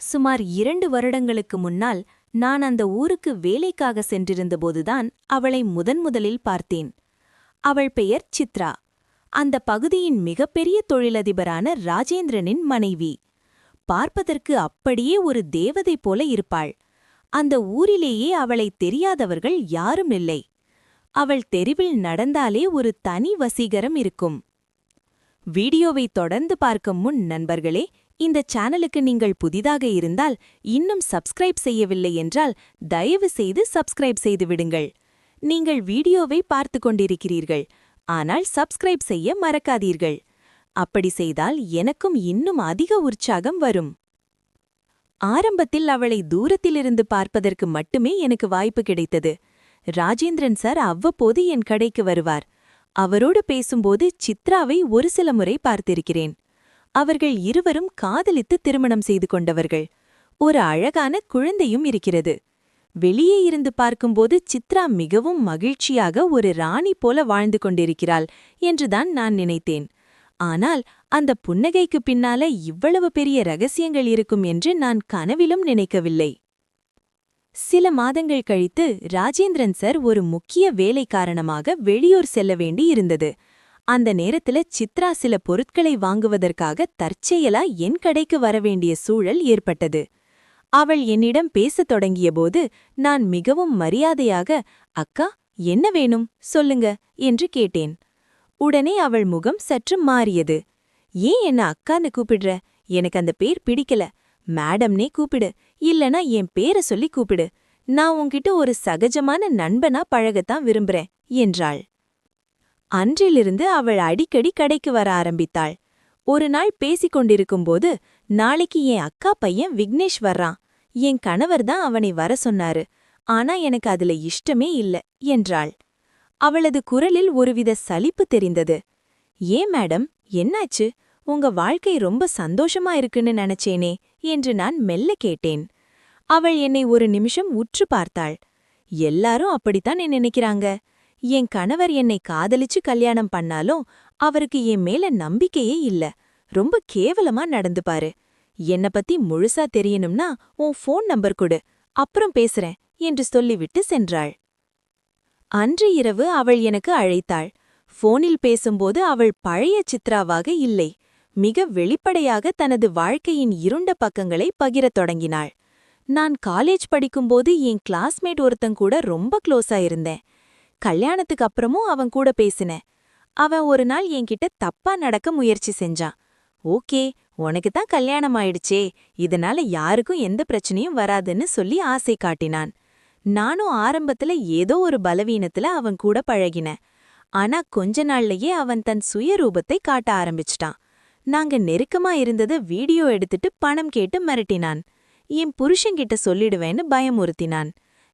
சுமார் இரண்டு வருடங்களுக்கு முன்னால் நான் அந்த ஊருக்கு வேலைக்காக சென்றிருந்தபோதுதான் அவளை முதன் முதலில் பார்த்தேன். அவள் பெயர் சித்ரா. அந்த பகுதியின் மிகப்பெரிய தொழிலதிபரான ராஜேந்திரனின் மனைவி. பார்ப்பதற்கு அப்படியே ஒரு தேவதை போல இருப்பாள். அந்த ஊரிலேயே அவளை தெரியாதவர்கள் யாரும் இல்லை. அவள் தெருவில் நடந்தாலே ஒரு தனி வசீகரம் இருக்கும். வீடியோவை தொடர்ந்து பார்க்கும் முன் நண்பர்களே இந்த சேனலுக்கு நீங்கள் புதிதாக இருந்தால் இன்னும் சப்ஸ்கிரைப் செய்யவில்லை என்றால் தயவு செய்து சப்ஸ்கிரைப் செய்து விடுங்கள். நீங்கள் வீடியோவை பார்த்து கொண்டிருக்கிறீர்கள். ஆனால் சப்ஸ்கிரைப் செய்ய மறக்காதீர்கள். அப்படி செய்தால் எனக்கும் இன்னும் அதிக உற்சாகம் வரும். ஆரம்பத்தில் அவளை தூரத்திலிருந்து பார்ப்பதற்கு மட்டுமே எனக்கு வாய்ப்பு கிடைத்தது. ராஜேந்திரன் சார் அவ்வப்போது என் கடைக்கு வருவார். அவரோடு பேசும்போது சித்ராவை ஒரு சில முறை பார்த்திருக்கிறேன். அவர்கள் இருவரும் காதலித்து திருமணம் செய்து கொண்டவர்கள். ஒரு அழகான குழந்தையும் இருக்கிறது. வெளியே இருந்து பார்க்கும்போது சித்ரா மிகவும் மகிழ்ச்சியாக ஒரு ராணி போல வாழ்ந்து கொண்டிருக்கிறாள் என்றுதான் நான் நினைத்தேன். ஆனால் அந்த புன்னகைக்கு பின்னால இவ்வளவு பெரிய ரகசியங்கள் இருக்கும் என்று நான் கனவிலும் நினைக்கவில்லை. சில மாதங்கள் கழித்து ராஜேந்திரன் சார் ஒரு முக்கிய வேலை காரணமாக வெளியூர் செல்ல வேண்டி இருந்தது அந்த நேரத்துல சித்ரா சில பொருட்களை வாங்குவதற்காக தற்செயலா என் கடைக்கு வரவேண்டிய சூழல் ஏற்பட்டது. அவள் என்னிடம் பேசத் தொடங்கியபோது நான் மிகவும் மரியாதையாக அக்கா என்ன வேணும்? சொல்லுங்க என்று கேட்டேன். உடனே அவள் முகம் சற்று மாறியது. ஏன் என்ன அக்கான்னு கூப்பிடுற? எனக்கு அந்த பேர் பிடிக்கல. மேடம்னே கூப்பிடு. இல்லனா என் பேரை சொல்லி கூப்பிடு. நான் உன்கிட்ட ஒரு சகஜமான நண்பனா பழகத்தான் விரும்புறேன் என்றாள். அன்றிலிருந்து அவள் அடிக்கடி கடைக்கு வர ஆரம்பித்தாள். ஒரு நாள் பேசிக் கொண்டிருக்கும்போது நாளைக்கு என் அக்கா பையன் விக்னேஷ் வர்றான். என் கணவர் தான் அவனை வர சொன்னாரு. ஆனா எனக்கு அதுல இஷ்டமே இல்ல என்றாள். அவளது குரலில் ஒருவித சலிப்பு தெரிந்தது. ஏன் மேடம் என்னாச்சு? உங்க வாழ்க்கை ரொம்ப சந்தோஷமா இருக்குன்னு நினைச்சேனே என்று நான் மெல்ல கேட்டேன். அவள் என்னை ஒரு நிமிஷம் உற்று பார்த்தாள். எல்லாரும் அப்படித்தான் நினைக்கிறாங்க. என் கணவர் என்னை காதலிச்சு கல்யாணம் பண்ணாலும் அவருக்கு என் மேல நம்பிக்கையே இல்ல. ரொம்ப கேவலமா நடந்துப்பாரு என்ன பத்தி முழுசா தெரியணும்னா உன் ஃபோன் நம்பர் கொடு. அப்புறம் பேசுறேன் என்று சொல்லிவிட்டு சென்றாள். அன்று இரவு அவள் எனக்கு அழைத்தாள். ஃபோனில் பேசும்போது அவள் பழைய சித்ராவாக இல்லை. மிக வெளிப்படையாக தனது வாழ்க்கையின் இருண்ட பக்கங்களை பகிரத் தொடங்கினாள். நான் காலேஜ் படிக்கும்போது என் கிளாஸ்மேட் ஒருத்தங்கூட ரொம்ப க்ளோஸா இருந்தேன். கல்யாணத்துக்கு அப்புறமும் அவன் கூட பேசினேன். அவன் ஒரு நாள் என்கிட்ட தப்பா நடக்க முயற்சி செஞ்சான். ஓகே உனக்கு தான் கல்யாணம் ஆயிடுச்சே. இதனால யாருக்கும் எந்த பிரச்சனையும் வராதுன்னு சொல்லி ஆசை காட்டினான். நானும் ஆரம்பத்துல ஏதோ ஒரு பலவீனத்துல அவன் கூட பழகினேன். ஆனா கொஞ்ச நாள்லயே அவன் தன் சுயரூபத்தை காட்ட ஆரம்பிச்சிட்டான். நாங்க நெருக்கமா இருந்தத வீடியோ எடுத்துட்டு பணம் கேட்டு மிரட்டினான். என் புருஷங்கிட்ட சொல்லிடுவேன்னு பயமுறுத்தினான்.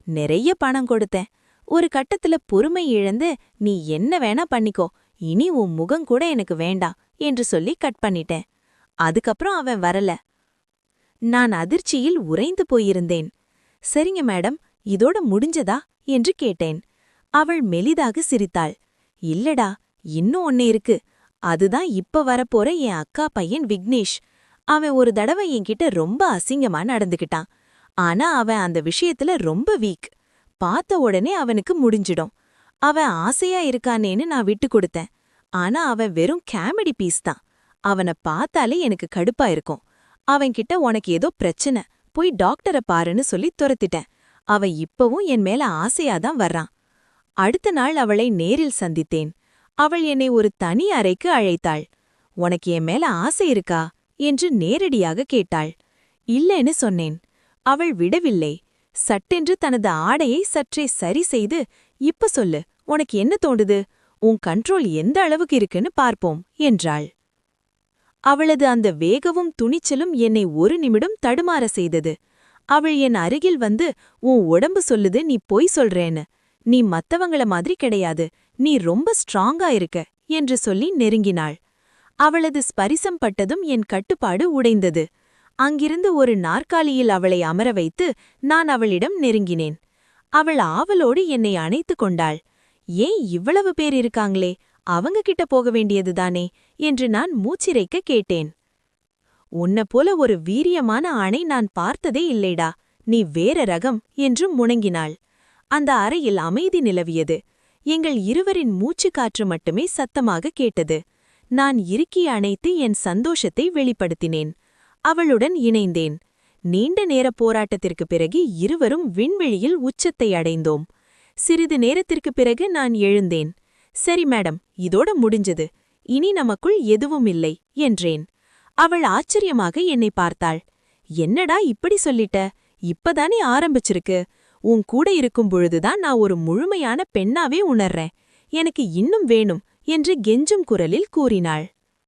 நிறைய பணம் கொடுத்தேன். ஒரு கட்டத்துல பொறுமை இழந்து நீ என்ன வேணா பண்ணிக்கோ இனி உன் முகம் கூட எனக்கு வேண்டாம் என்று சொல்லி கட் பண்ணிட்டேன். அதுக்கப்புறம் அவன் வரல. நான் அதிர்ச்சியில் உறைந்து போயிருந்தேன். சரிங்க மேடம் இதோட முடிஞ்சதா? என்று கேட்டேன். அவள் மெலிதாக சிரித்தாள். இல்லடா இன்னும் ஒன்னு இருக்கு. அதுதான் இப்ப வரப்போற என் அக்கா பையன் விக்னேஷ். அவன் ஒரு தடவை என்கிட்ட ரொம்ப அசிங்கமா நடந்துகிட்டான் ஆனா அவன் அந்த விஷயத்துல ரொம்ப வீக். பார்த்த உடனே அவனுக்கு முடிஞ்சிடும். அவன் ஆசையா இருக்கானேன்னு நான் விட்டு கொடுத்தேன். ஆனா அவன் வெறும் கேமெடி பீஸ் தான். அவனை பார்த்தாலே எனக்கு கடுப்பா இருக்கும். அவன்கிட்ட உனக்கு ஏதோ பிரச்சனை. போய் டாக்டரை பாருன்னு சொல்லி துரத்திட்டேன். அவன் இப்பவும் என் மேல ஆசையாதான் வர்றான். அடுத்த நாள் அவளை நேரில் சந்தித்தேன். அவள் என்னை ஒரு தனி அறைக்கு அழைத்தாள். உனக்கு என் மேல ஆசை இருக்கா? என்று நேரடியாக கேட்டாள். இல்லைன்னு சொன்னேன். அவள் விடவில்லை. சட்டென்று தனது ஆடையை சற்றே சரி செய்து இப்ப சொல்லு உனக்கு என்ன தோண்டுது உன் கண்ட்ரோல் எந்த அளவுக்கு இருக்குன்னு பார்ப்போம் என்றாள். அவளது அந்த வேகவும் துணிச்சலும் என்னை ஒரு நிமிடம் தடுமாற செய்தது. அவள் என் அருகில் வந்து உன் உடம்பு சொல்லுது நீ பொய் சொல்றேன்னு. நீ மத்தவங்கள மாதிரி கிடையாது. நீ ரொம்ப ஸ்ட்ராங்கா இருக்க என்று சொல்லி நெருங்கினாள். அவளது ஸ்பரிசம் பட்டதும் என் கட்டுப்பாடு உடைந்தது. அங்கிருந்து ஒரு நாற்காலியில் அவளை அமர வைத்து நான் அவளிடம் நெருங்கினேன். அவள் ஆவலோடு என்னை அணைத்து கொண்டாள். ஏன் இவ்வளவு பேர் இருக்காங்களே? அவங்க கிட்ட போக வேண்டியதுதானே என்று நான் மூச்சிரைக்க கேட்டேன். உன்ன போல ஒரு வீரியமான ஆணை நான் பார்த்ததே இல்லைடா. நீ வேற ரகம் என்று முணங்கினாள். அந்த அறையில் அமைதி நிலவியது. எங்கள் இருவரின் மூச்சுக் காற்று மட்டுமே சத்தமாக கேட்டது. நான் இறுக்கி அணைத்து என் சந்தோஷத்தை வெளிப்படுத்தினேன். அவளுடன் இணைந்தேன். நீண்ட நேர போராட்டத்திற்கு பிறகு இருவரும் விண்வெளியில் உச்சத்தை அடைந்தோம். சிறிது நேரத்திற்குப் பிறகு நான் எழுந்தேன். சரி மேடம் இதோட முடிஞ்சது. இனி நமக்குள் எதுவும் இல்லை என்றேன். அவள் ஆச்சரியமாக என்னை பார்த்தாள். என்னடா இப்படி சொல்லிட்ட? இப்பதானே ஆரம்பிச்சிருக்கு. உன் கூட இருக்கும் பொழுதுதான் நான் ஒரு முழுமையான பெண்ணாவே உணர்றேன். எனக்கு இன்னும் வேணும் என்று கெஞ்சும் குரலில் கூறினாள்.